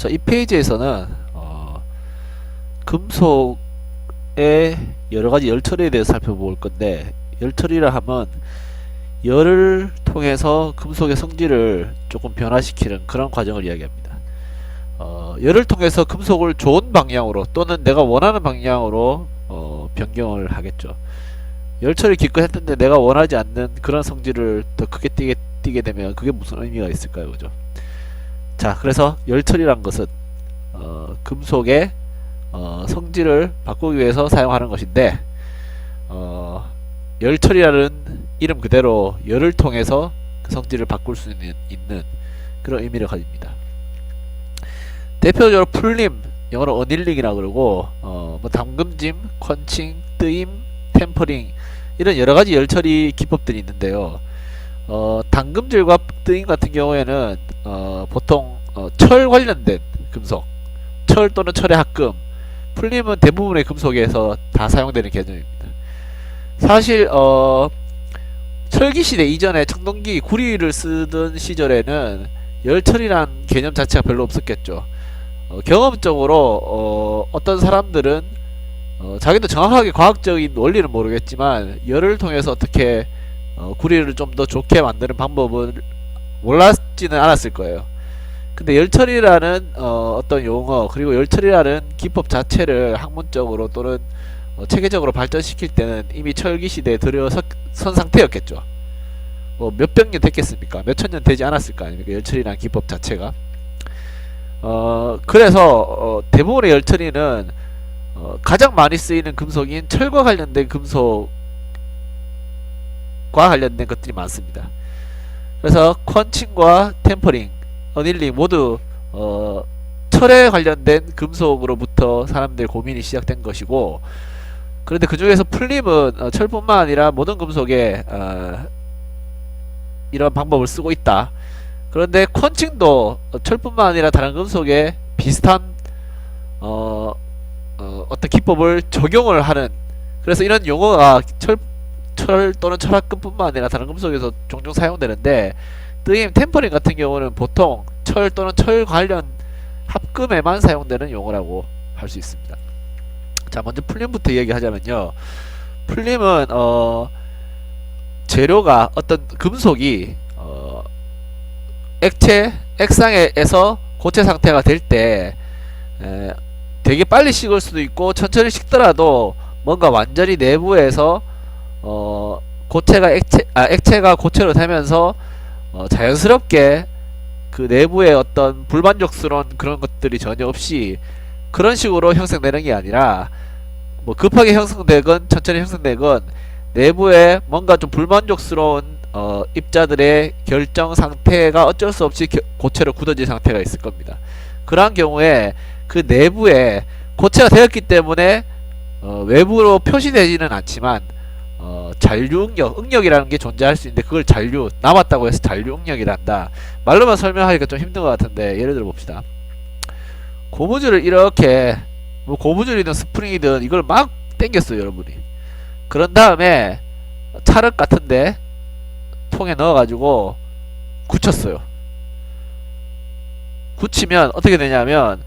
자, 이 페이지에서는 어, 금속의 여러 가지 열 처리에 대해서 살펴볼 건데 열 처리라 하면 열을 통해서 금속의 성질을 조금 변화시키는 그런 과정을 이야기합니다. 어, 열을 통해서 금속을 좋은 방향으로 또는 내가 원하는 방향으로 어, 변경을 하겠죠. 열 처리 기껏 했는데 내가 원하지 않는 그런 성질을 더 크게 띄게, 띄게 되면 그게 무슨 의미가 있을까요, 그죠? 자, 그래서 열 처리란 것은 어, 금속의 어, 성질을 바꾸기 위해서 사용하는 것인데 어, 열 처리라는 이름 그대로 열을 통해서 그 성질을 바꿀 수 있는, 있는 그런 의미를 가집니다. 대표적으로 풀림, 영어로 어닐링이라 그러고 어, 뭐 담금짐, 퀀칭, 뜨임, 템퍼링 이런 여러 가지 열 처리 기법들이 있는데요. 어, 당금질과 뜨임 같은 경우에는 어, 보통 어, 철 관련된 금속, 철 또는 철의 합금, 풀림은 대부분의 금속에서 다 사용되는 개념입니다. 사실 어, 철기 시대 이전에 청동기 구리를 쓰던 시절에는 열철이란 개념 자체가 별로 없었겠죠. 어, 경험적으로 어, 어떤 사람들은 어, 자기도 정확하게 과학적인 원리는 모르겠지만 열을 통해서 어떻게 어, 구리를 좀 더 좋게 만드는 방법을 몰랐지는 않았을 거예요. 근데 열처리라는 어, 어떤 용어 그리고 열처리라는 기법 자체를 학문적으로 또는 어, 체계적으로 발전시킬 때는 이미 철기 시대에 들어선 상태였겠죠. 뭐 몇백 년 됐겠습니까? 몇천 년 되지 않았을 거 아닙니까? 열처리라는 기법 자체가. 어, 그래서 어, 대부분의 열처리는 어, 가장 많이 쓰이는 금속인 철과 관련된 금속과 관련된 것들이 많습니다. 그래서 퀀칭과 템퍼링, 어닐링 모두 어, 철에 관련된 금속으로부터 사람들 고민이 시작된 것이고 그런데 그 중에서 풀림은 어, 철뿐만 아니라 모든 금속에 어, 이런 방법을 쓰고 있다. 그런데 퀀칭도 어, 철뿐만 아니라 다른 금속에 비슷한 어, 어, 어떤 기법을 적용을 하는 그래서 이런 용어가 철, 철 또는 철합금뿐만 아니라 다른 금속에서 종종 사용되는데 뜨임 템퍼링 같은 경우는 보통 철 또는 철 관련 합금에만 사용되는 용어라고 할 수 있습니다. 자 먼저 풀림부터 이야기하자면요. 풀림은 어 재료가 어떤 금속이 어 액체 액상에서 고체 상태가 될 때 되게 빨리 식을 수도 있고 천천히 식더라도 뭔가 완전히 내부에서 어 고체가 액체 아 액체가 고체로 되면서 어 자연스럽게 그 내부의 어떤 불만족스러운 그런 것들이 전혀 없이 그런 식으로 형성되는 게 아니라 뭐 급하게 형성되건 천천히 형성되건 내부에 뭔가 좀 불만족스러운 어, 입자들의 결정 상태가 어쩔 수 없이 겨, 고체로 굳어진 상태가 있을 겁니다. 그러한 경우에 그 내부에 고체가 되었기 때문에 어, 외부로 표시되지는 않지만 어, 잔류 응력, 응력이라는 게 존재할 수 있는데 그걸 잔류, 남았다고 해서 잔류 응력이란다. 말로만 설명하기가 좀 힘든 것 같은데 예를 들어 봅시다. 고무줄을 이렇게 뭐 고무줄이든 스프링이든 이걸 막 당겼어요 여러분이. 그런 다음에 찰흙 같은데 통에 넣어가지고 굳혔어요. 굳히면 어떻게 되냐면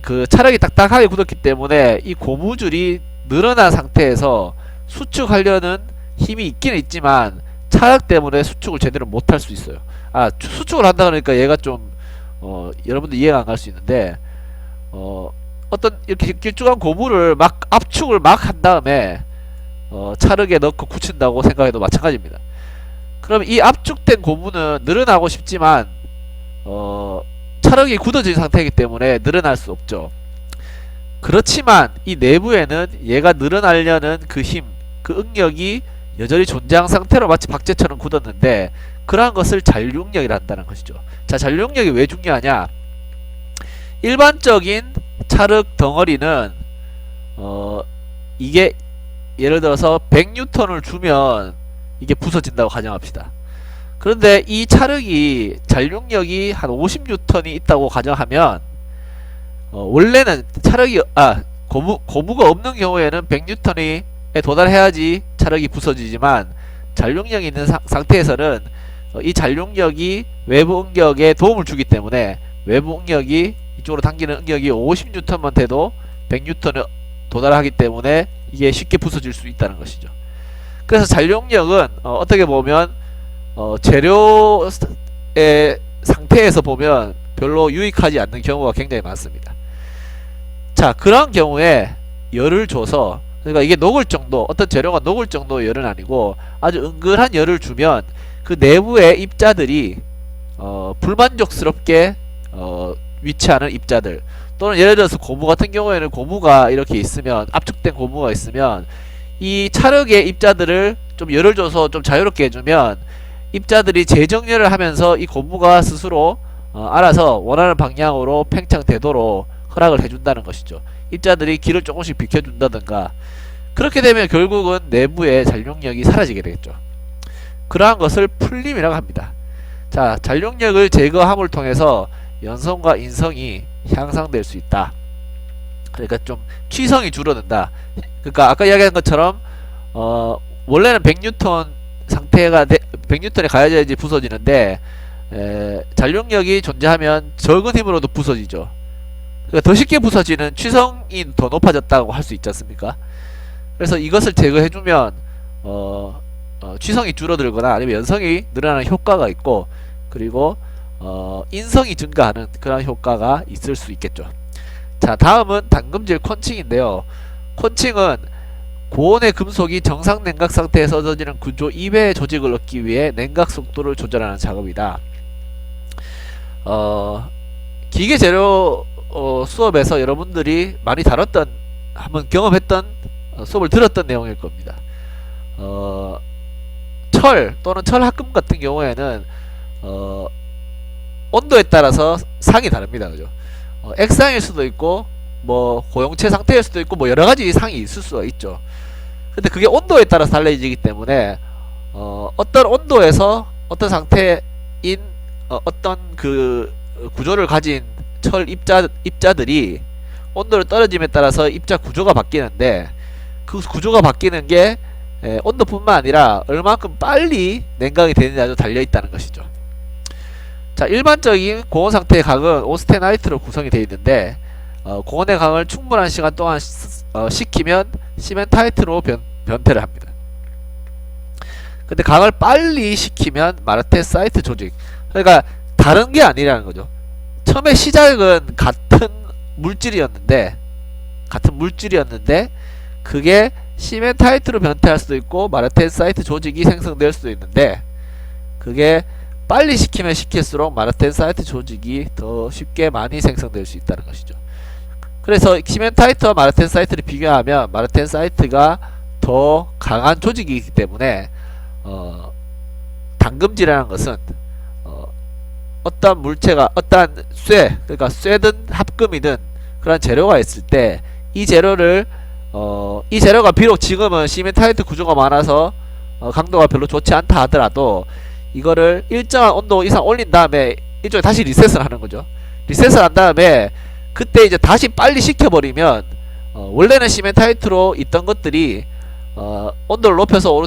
그 찰흙이 딱딱하게 굳었기 때문에 이 고무줄이 늘어난 상태에서 수축하려는 힘이 있기는 있지만 찰흙 때문에 수축을 제대로 못 할 수 있어요. 아 수축을 한다 그러니까 얘가 좀 어, 여러분들 이해가 안 갈 수 있는데 어, 어떤 이렇게 길쭉한 고무를 막 압축을 막 한 다음에 어, 찰흙에 넣고 굳힌다고 생각해도 마찬가지입니다. 그럼 이 압축된 고무는 늘어나고 싶지만 어, 찰흙이 굳어진 상태이기 때문에 늘어날 수 없죠. 그렇지만 이 내부에는 얘가 늘어나려는 그 힘, 그 응력이 여전히 존재한 상태로 마치 박제처럼 굳었는데 그러한 것을 잔류응력이라 한다는 것이죠. 자, 잔류응력이 왜 중요하냐? 일반적인 찰흙 덩어리는 어 이게 예를 들어서 100뉴턴을 주면 이게 부서진다고 가정합시다. 그런데 이 찰흙이 잔류력이 한 50뉴턴이 있다고 가정하면 어 원래는 찰흙이 아 고무 고무가 없는 경우에는 100뉴턴이 에 도달해야지 찰흙이 부서지지만 잔류력이 있는 사, 상태에서는 어, 이 잔류력이 외부 응력에 도움을 주기 때문에 외부 응력이 이쪽으로 당기는 응력이 50N만 돼도 100N에 도달하기 때문에 이게 쉽게 부서질 수 있다는 것이죠. 그래서 잔용력은 어, 어떻게 보면 어, 재료의 상태에서 보면 별로 유익하지 않는 경우가 굉장히 많습니다. 자, 그런 경우에 열을 줘서 그러니까 이게 녹을 정도, 어떤 재료가 녹을 정도 열은 아니고 아주 은근한 열을 주면 그 내부의 입자들이 어, 불만족스럽게 어, 위치하는 입자들 또는 예를 들어서 고무 같은 경우에는 고무가 이렇게 있으면 압축된 고무가 있으면 이 찰흙의 입자들을 좀 열을 줘서 좀 자유롭게 해주면 입자들이 재정렬을 하면서 이 고무가 스스로 어, 알아서 원하는 방향으로 팽창되도록 허락을 해준다는 것이죠. 입자들이 길을 조금씩 비켜준다든가 그렇게 되면 결국은 내부의 잔용력이 사라지게 되겠죠. 그러한 것을 풀림이라고 합니다. 자, 잔용력을 제거함을 통해서 연성과 인성이 향상될 수 있다. 그러니까 좀 취성이 줄어든다. 그러니까 아까 이야기한 것처럼 어 원래는 100뉴턴 상태가 돼, 100뉴턴에 가야지 부서지는데 에, 잔용력이 존재하면 적은 힘으로도 부서지죠. 그러니까 더 쉽게 부서지는 취성이 더 높아졌다고 할 수 있지 않습니까? 그래서 이것을 제거해주면 어, 어, 취성이 줄어들거나 아니면 연성이 늘어나는 효과가 있고 그리고 어, 인성이 증가하는 그런 효과가 있을 수 있겠죠. 자 다음은 당금질 콘칭인데요. 콘칭은 고온의 금속이 정상 냉각 상태에서 젖어지는 구조 이외의 조직을 얻기 위해 냉각 속도를 조절하는 작업이다. 어, 기계 재료 어, 수업에서 여러분들이 많이 다뤘던 한번 경험했던 어, 수업을 들었던 내용일 겁니다. 어, 철 또는 철 합금 같은 경우에는 어, 온도에 따라서 상이 다릅니다. 그죠? 어, 액상일 수도 있고 뭐 고용체 상태일 수도 있고 뭐 여러 가지 상이 있을 수가 있죠. 근데 그게 온도에 따라서 달라지기 때문에 어, 어떤 온도에서 어떤 상태인 어, 어떤 그 구조를 가진 철 입자 입자들이 온도를 떨어짐에 따라서 입자 구조가 바뀌는데 그 구조가 바뀌는 게 에, 온도뿐만 아니라 얼마큼 빨리 냉각이 되느냐도 달려 있다는 것이죠. 자 일반적인 고온 상태의 강은 오스테나이트로 구성이 되어 있는데 어, 고온의 강을 충분한 시간 동안 시, 어, 식히면 시멘타이트로 변, 변태를 합니다. 근데 강을 빨리 식히면 마르테사이트 조직 그러니까 다른 게 아니라는 거죠. 처음에 시작은 같은 물질이었는데 같은 물질이었는데 그게 시멘타이트로 변태할 수도 있고 마르텐사이트 조직이 생성될 수도 있는데 그게 빨리 식히면 식힐수록 마르텐사이트 조직이 더 쉽게 많이 생성될 수 있다는 것이죠. 그래서 시멘타이트와 마르텐사이트를 비교하면 마르텐사이트가 더 강한 조직이기 때문에 어, 당금질이라는 것은 어, 어떤 물체가 어떤 쇠 그러니까 쇠든 합금이든 그런 재료가 있을 때 이 재료를 어, 이 재료가 비록 지금은 시멘타이트 구조가 많아서 어, 강도가 별로 좋지 않다 하더라도 이거를 일정한 온도 이상 올린 다음에 일종의 다시 리셋을 하는 거죠. 리셋을 한 다음에 그때 이제 다시 빨리 식혀버리면 어, 원래는 시멘타이트로 있던 것들이 어, 온도를 높여서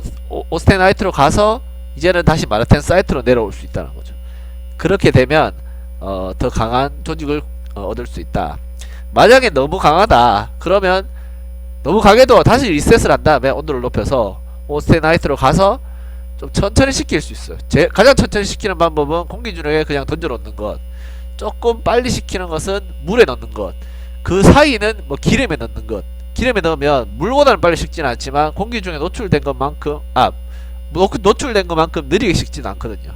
오스테나이트로 가서 이제는 다시 마르텐 사이트로 내려올 수 있다는 거죠. 그렇게 되면 어, 더 강한 조직을 어, 얻을 수 있다. 만약에 너무 강하다 그러면 너무 강해도 다시 리셋을 한 다음에 온도를 높여서 오스테나이트로 가서 좀 천천히 식힐 수 있어요. 제 가장 천천히 식히는 방법은 공기중에 그냥 던져 놓는 것. 조금 빨리 식히는 것은 물에 넣는 것. 그 사이는 뭐 기름에 넣는 것. 기름에 넣으면 물보다는 빨리 식지는 않지만 공기 중에 노출된 것만큼 아 노, 노출된 것만큼 느리게 식지는 않거든요.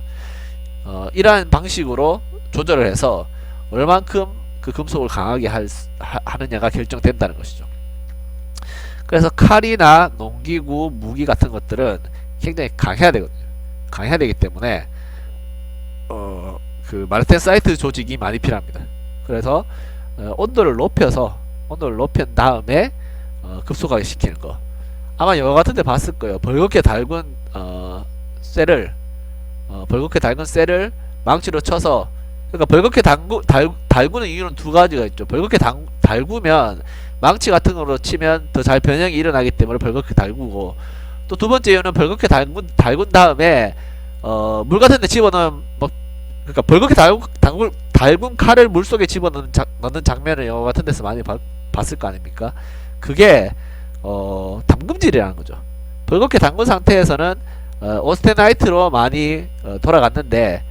어, 이러한 방식으로 조절을 해서 얼만큼 그 금속을 강하게 할, 하느냐가 결정된다는 것이죠. 그래서 칼이나 농기구, 무기 같은 것들은 굉장히 강해야 되거든요. 강해야 되기 때문에 어, 그 마르텐 사이트 조직이 많이 필요합니다. 그래서 어, 온도를 높여서 온도를 높인 다음에 어, 급속하게 식히는 거. 아마 영화 같은 데 봤을 거예요. 벌겋게 달군 어, 쇠를 어, 벌겋게 달군 쇠를 망치로 쳐서 그러니까 벌겋게 달구, 달, 달구는 이유는 두 가지가 있죠. 벌겋게 달, 달구면 망치 같은 거로 치면 더 잘 변형이 일어나기 때문에 벌겋게 달구고 또 두 번째 이유는 벌겋게 달군, 달군 다음에 어, 물 같은 데 집어넣으면 뭐 그러니까 벌겋게 달구, 달구, 달군 칼을 물 속에 집어넣는 자, 넣는 장면을 영화 같은 데서 많이 봐- 봤을 거 아닙니까? 그게 어, 담금질이라는 거죠. 벌겋게 담근 상태에서는 어, 오스테나이트로 많이 어, 돌아갔는데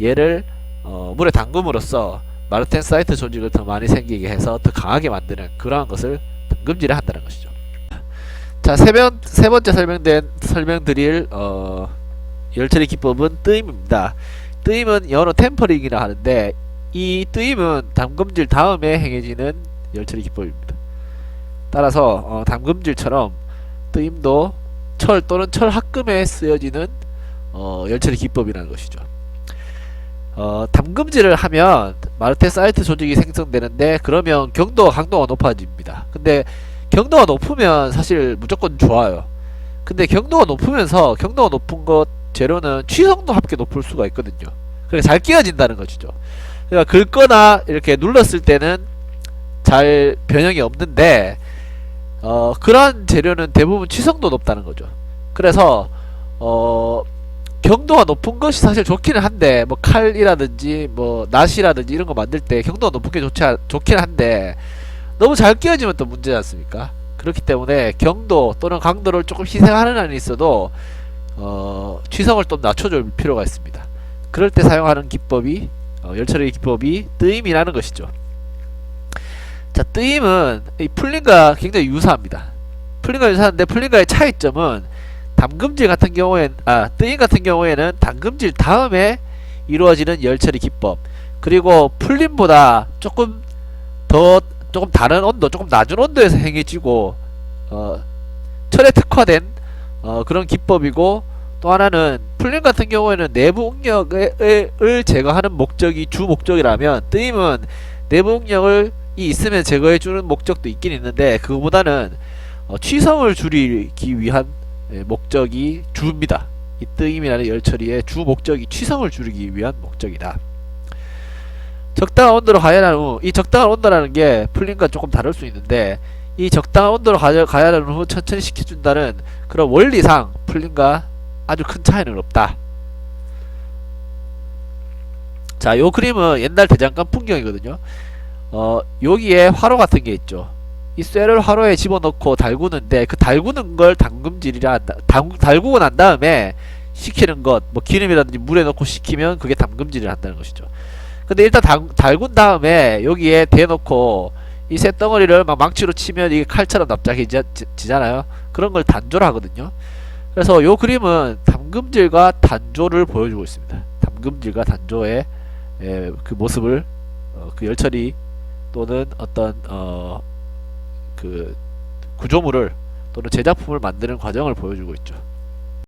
얘를 어, 물에 담금으로써 마르텐사이트 조직을 더 많이 생기게 해서 더 강하게 만드는 그러한 것을 담금질을 한다는 것이죠. 자, 세, 번, 세 번째 설명된 설명드릴 어, 열처리 기법은 뜨임입니다. 뜨임은 영어로 템퍼링이라 하는데 이 뜨임은 담금질 다음에 행해지는 열처리 기법입니다. 따라서 어, 담금질처럼 뜨임도 철 또는 철 합금에 쓰여지는 어, 열처리 기법이라는 것이죠. 어, 담금질을 하면 마르테사이트 조직이 생성되는데 그러면 경도와 강도가 높아집니다. 근데 경도가 높으면 사실 무조건 좋아요. 근데 경도가 높으면서 경도가 높은 것 재료는 취성도 함께 높을 수가 있거든요. 그러니까 잘 끼어진다는 것이죠. 그러니까 긁거나 이렇게 눌렀을 때는 잘 변형이 없는데 어, 그러한 재료는 대부분 취성도 높다는 거죠. 그래서 어, 경도가 높은 것이 사실 좋기는 한데 뭐 칼이라든지 뭐 낫이라든지 이런 거 만들 때 경도가 높은 게 좋지 않- 좋긴 한데 너무 잘 끼어지면 또 문제지 않습니까? 그렇기 때문에 경도 또는 강도를 조금 희생하는 한이 있어도 어, 취성을 좀 낮춰줄 필요가 있습니다. 그럴 때 사용하는 기법이 어, 열처리 기법이 뜨임이라는 것이죠. 자, 뜨임은 이 풀린과 굉장히 유사합니다. 풀린과 유사한데 풀린과의 차이점은 담금질 같은 경우엔 아 뜨임 같은 경우에는 담금질 다음에 이루어지는 열처리 기법 그리고 풀림보다 조금 더 조금 다른 온도 조금 낮은 온도에서 행해지고 어 철에 특화된 어 그런 기법이고 또 하나는 풀림 같은 경우에는 내부 응력을 제거하는 목적이 주 목적이라면 뜨임은 내부 응력을 이 있으면 제거해 주는 목적도 있긴 있는데 그거보다는 어, 취성을 줄이기 위한 예, 목적이 주입니다. 이 뜨임이라는 열처리의 주 목적이 취성을 줄이기 위한 목적이다. 적당한 온도로 가열한 후, 이 적당한 온도라는 게 풀림과 조금 다를 수 있는데, 이 적당한 온도로 가열, 가열한 후 천천히 식혀준다는 그런 원리상 풀림과 아주 큰 차이는 없다. 자, 요 그림은 옛날 대장간 풍경이거든요. 어, 여기에 화로 같은 게 있죠. 이 쇠를 화로에 집어넣고 달구는데 그 달구는 걸 담금질이라 한다. 담, 달구고 난 다음에 식히는 것, 뭐 기름이라든지 물에 넣고 식히면 그게 담금질을 한다는 것이죠. 근데 일단 달, 달군 다음에 여기에 대놓고 이 쇳덩어리를 막 망치로 치면 이게 칼처럼 납작해지잖아요. 그런 걸 단조를 하거든요. 그래서 요 그림은 담금질과 단조를 보여주고 있습니다. 담금질과 단조의 예, 그 모습을 어, 그 열처리 또는 어떤 어, 그 구조물을 또는 제작품을 만드는 과정을 보여주고 있죠.